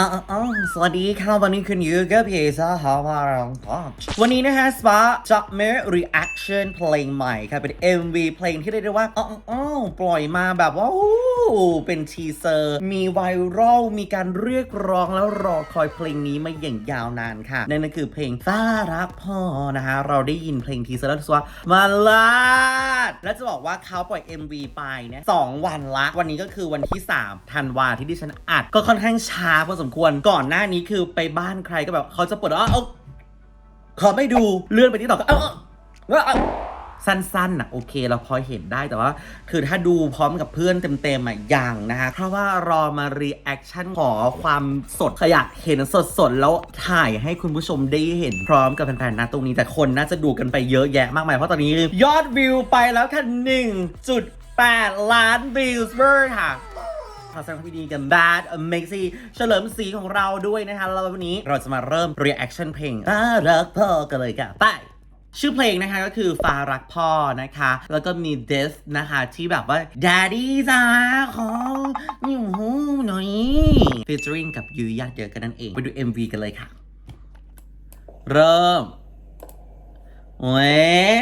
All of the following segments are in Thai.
อ๋อสวัสดีครับวันนี้คุณอยู่กับพี่ซาฮาวารองทอวันนี้นะฮะสปาจะมี reaction เพลงใหม่ครับเป็น MV เพลงที่เรียกได้ว่าอ๋ออ๋อปล่อยมาแบบว่าอู้เป็นทีเซอร์ มีไวรัลมีการเรียกร้องแล้วรอคอยเพลงนี้มาอย่างยาวนานค่ะ นั่นก็คือเพลงฟ้ารักพ่อนะฮะ เราได้ยินเพลงทีเซอร์แล้วสว่ามาลาด และจะบอกว่าเขาปล่อย MV ไปเนี่ยสองวันละ วันนี้ก็คือวันที่3ธันวาที่ดิฉันอัดก็ค่อนข้างช้าพอสมควรก่อนหน้านี้คือไปบ้านใครก็แบบเขาจะเปิดว่าเอาขอไม่ดูเลื่อนไปที่ต่อก็เอาเอาอาเอสั้นๆนะโอเคเราพอเห็นได้แต่ว่า คือถ้าดูพร้อมกับเพื่อนเต็มๆอะยังนะฮะเพราะว่ารอมารีแอคชั่นขอความสดอยากเห็นสดๆ แล้วถ่ายให้คุณผู้ชมได้เห็นพร้อมกับแฟนๆนะตรงนี้แต่คนน่าจะดูกันไปเยอะแยะมากมายเพราะตอนนี้ยอดวิวไปแล้วค่ะ1.8 ล้านวิวเวอร์ค่ะ ขอแสดงความยินดีกับ Bad Amazing เฉลิมศรีของเราด้วยนะคะแล้ววันนี้เราจะมาเริ่ม reaction เพลงอ่ารักพ่อกันเลยค่ะไปชื่อเพลงนะคะก็คือฟ้ารักพ่อนะคะ แล้วก็มี Death นะคะ ที่แบบว่า Daddy จ้าขอนิ้วหูหน่อย featuring กับยูยาเจอกันนั่นเอง ไปดู MV กันเลยค่ะ เริ่มเว้ย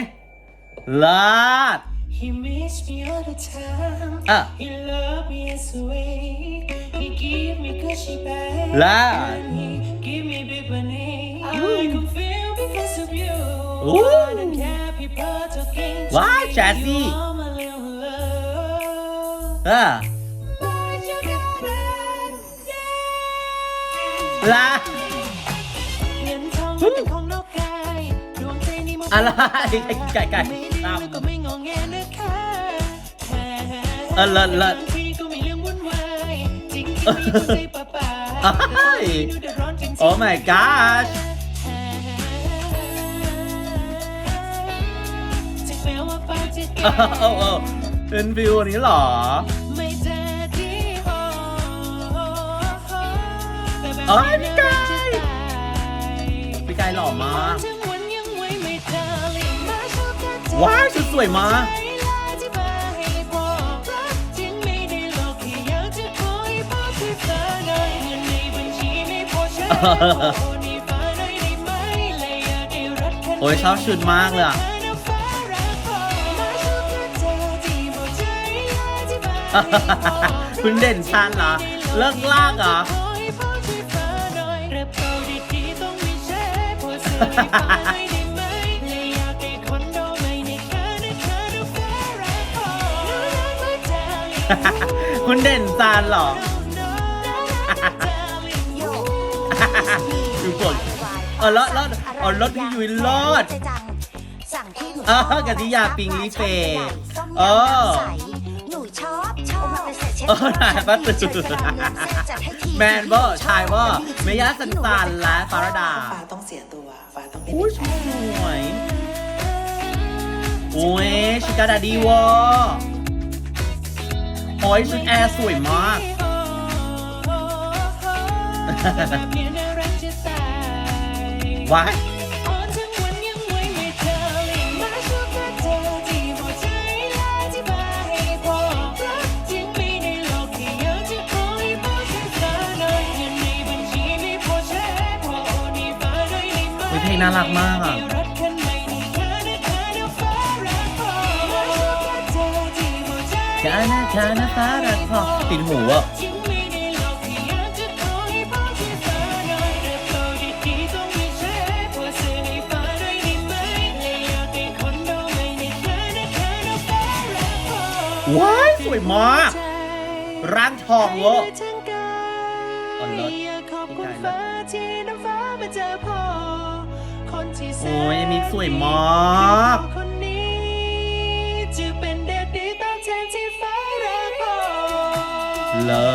ลาด He miss me all the time. Ah. He love me as a way. He give me cushy back. Lad. And he give me big money. I can feel because of you. Ooh. I don't care people talking to Why, me. Chassis? You are my little love. อ่า But you got it, yeah. ลาเงินทองมันเป็นของนอกกายดวงใจนี่มันอะไรไก่ไก่ไก่ไม่ดีตามมันก็ไม่งอแงนะคะเออเลิศเลิศ จริงๆมีคนใจป่าป่าเอ้ยดูเดือดร้อนจริงๆ Oh my gosh จะแปลว่าฟ้าจะเออเออเออเป็นวิวนี้เหรอไม่เจอที่หอแต่แบบเอ้ยพี่นี้ไก่น่าจะตายพี่กายหล่อมากทั้งวันยังไว้ไม่เจอเลยมาชอบแค่เธอว้ายชุดสวยมาก โอ้ยชอบชุดมากเลยอะคุณเด่นชันเหรอ เลิกลากเหรอคุณเด่นจานเหรอ อยู่กดเออแล้วแล้วอ๋อรถที่อยู่รอดสั่งที่หนูอ่าชอบกะทิยาปิงลิเฟต้มเออยำน้ำใสหนูชอบชอบมาเป็นเศษเช็ดเออถ่ายป้าตื่นเชิญกระดาษเลือกเส้นจัดให้ทีแมนเวอร์ชายเวอร์เมย่าสันสันและฟารดาฟ้าต้องเสียตัวฟ้าต้องเป็นอุ้ยเด็กสวยโอ้ยชิคาดาดีวอโอ้ยชุดแอร์สวยมาก ว้ายเพลงน่ารักมากอะแค่นะแค่นะฟ้ารักพอติดหูอะ ว้ายสวยมากร่างทองเวอร์อ๋อเลิศขอบคุณฟ้าที่น้ำฟ้ามาเจอพ่อคนที่แสนโอ้ยมิกสวยมากคนนี้จะเป็นเด็กดีตามแทนที่ฟ้ารักพ่อเลิ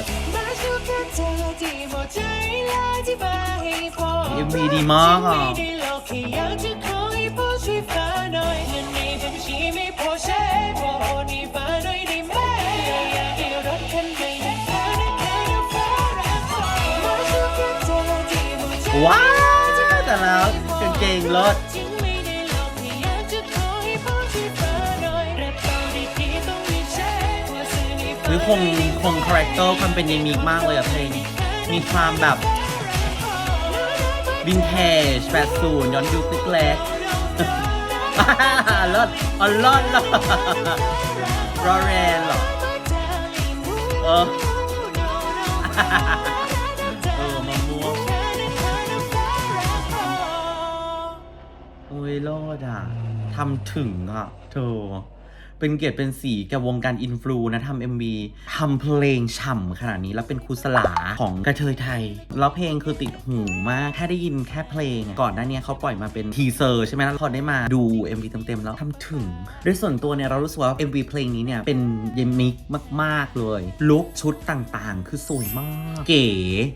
ศมาชูแค่เธอที่หมดใจและที่มาให้พ่อ MV ดีมากอะ ว้าวแต่แล้วกางเกงเลิศจริงไม่ได้หลอกแค่อยากจะขอให้พ่อช่วยฟ้าหน่อยรับเบาดีๆต้องมีใช้ว่าซื้อให้ฟ้าหรือคงคงคาแรคเตอร์ความเป็นยายมิกมากเลยอะเพลง มีความแบบวินเทจแปดศูนย์ย้อนยุคเล็กๆเลิศอ๋อเลิศเลิศรอเรนหรอเออ ทำถึงอะเธอ เป็นเกียรติเป็นสีกับวงการอินฟลูนะทำเอ็มวีทำเพลงฉ่ำขนาดนี้แล้วเป็นครูสลาของกระเทยไทย แล้วเพลงคือติดหูมากแค่ได้ยินแค่เพลงอะก่อนหน้านี้เขาปล่อยมาเป็นทีเซอร์ใช่ไหมแล้วพอได้มาดู MV เต็มๆ แล้วทำถึงโดยส่วนตัวเนี่ยเรารู้สึกว่า MV เพลงนี้เนี่ยเป็นเยมิกมากๆเลยลุคชุดต่างๆ คือสวยมาก เก๋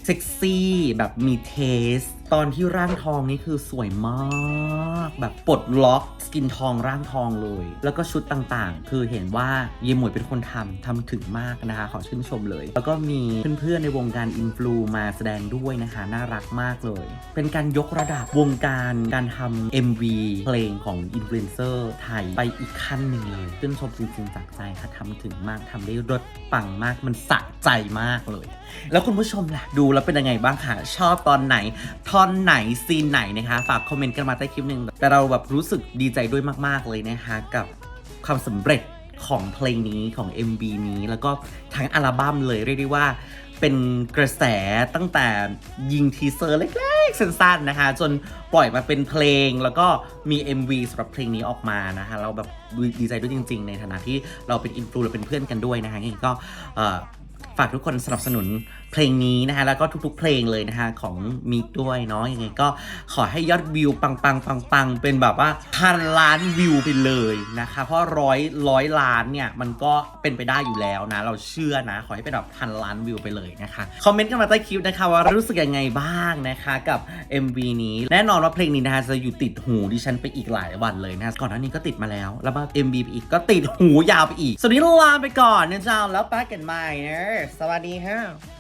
เซ็กซี่แบบมีเทส ตอนที่ร่างทองนี่คือสวยมาก แบบปลดล็อกสกินทองร่างทองเลย แล้วก็ชุดต่างๆ คือเห็นว่าเยหมวยเป็นคนทำทำถึงมากนะคะ ขอชื่นชมเลย แล้วก็มีเพื่อนๆในวงการอินฟลูมาแสดงด้วยนะคะ น่ารักมากเลย เป็นการยกระดับวงการการทำ MV เพลงของอินฟลูเอนเซอร์ไทยไปอีกขั้นหนึ่งเลยชื่นชมจริงๆจากใจค่ะทำถึงมากทำได้รสปังมากมันสะใจมากเลย แล้วคุณผู้ชมล่ะดูแล้วเป็นยังไงบ้างคะชอบตอนไหนท่อนไหนซีนไหนนะคะ ฝากคอมเมนต์กันมาใต้คลิปหนึ่งแต่เราแบบรู้สึกดีใจด้วยมาก ๆ เลยนะคะกับความสำเร็จของเพลงนี้ของ MV นี้แล้วก็ทั้งอัลบั้มเลยเรียกได้ว่าเป็นกระแสตั้งแต่ยิงทีเซอร์เล็กๆสั้นๆนะคะ จนปล่อยมาเป็นเพลงแล้วก็มี MV สำหรับเพลงนี้ออกมานะคะ เราแบบดีใจด้วยจริง ๆ ในฐานะที่เราเป็นอินฟลูเราเป็นเพื่อนกันด้วยนะคะก็ฝากทุกคนสนับสนุนเพลงนี้นะคะแล้วก็ทุกๆ เพลงเลยนะคะของมิกด้วยเนาะยังไงก็ขอให้ยอดวิวปังปังปังปังเป็นแบบว่าพันล้านวิวไปเลยนะคะ เพราะร้อยร้อยล้านเนี่ยมันก็เป็นไปได้อยู่แล้วนะ เราเชื่อนะ ขอให้เป็นแบบพันล้านวิวไปเลยนะคะคอมเมนต์กันมาใต้คลิปนะคะว่ารู้สึกยังไงบ้างนะคะกับ MV นี้แน่นอนว่าเพลงนี้นะคะจะอยู่ติดหูดิฉันไปอีกหลายวันเลยนะก่อนหน้านี้ก็ติดมาแล้ว แล้วมา MV ไปอีกก็ติดหูยาวไปอีกสวัสดีลาไปก่อนนะจ้าแล้วป้ากันใหม่นะสวัสดีค่ะ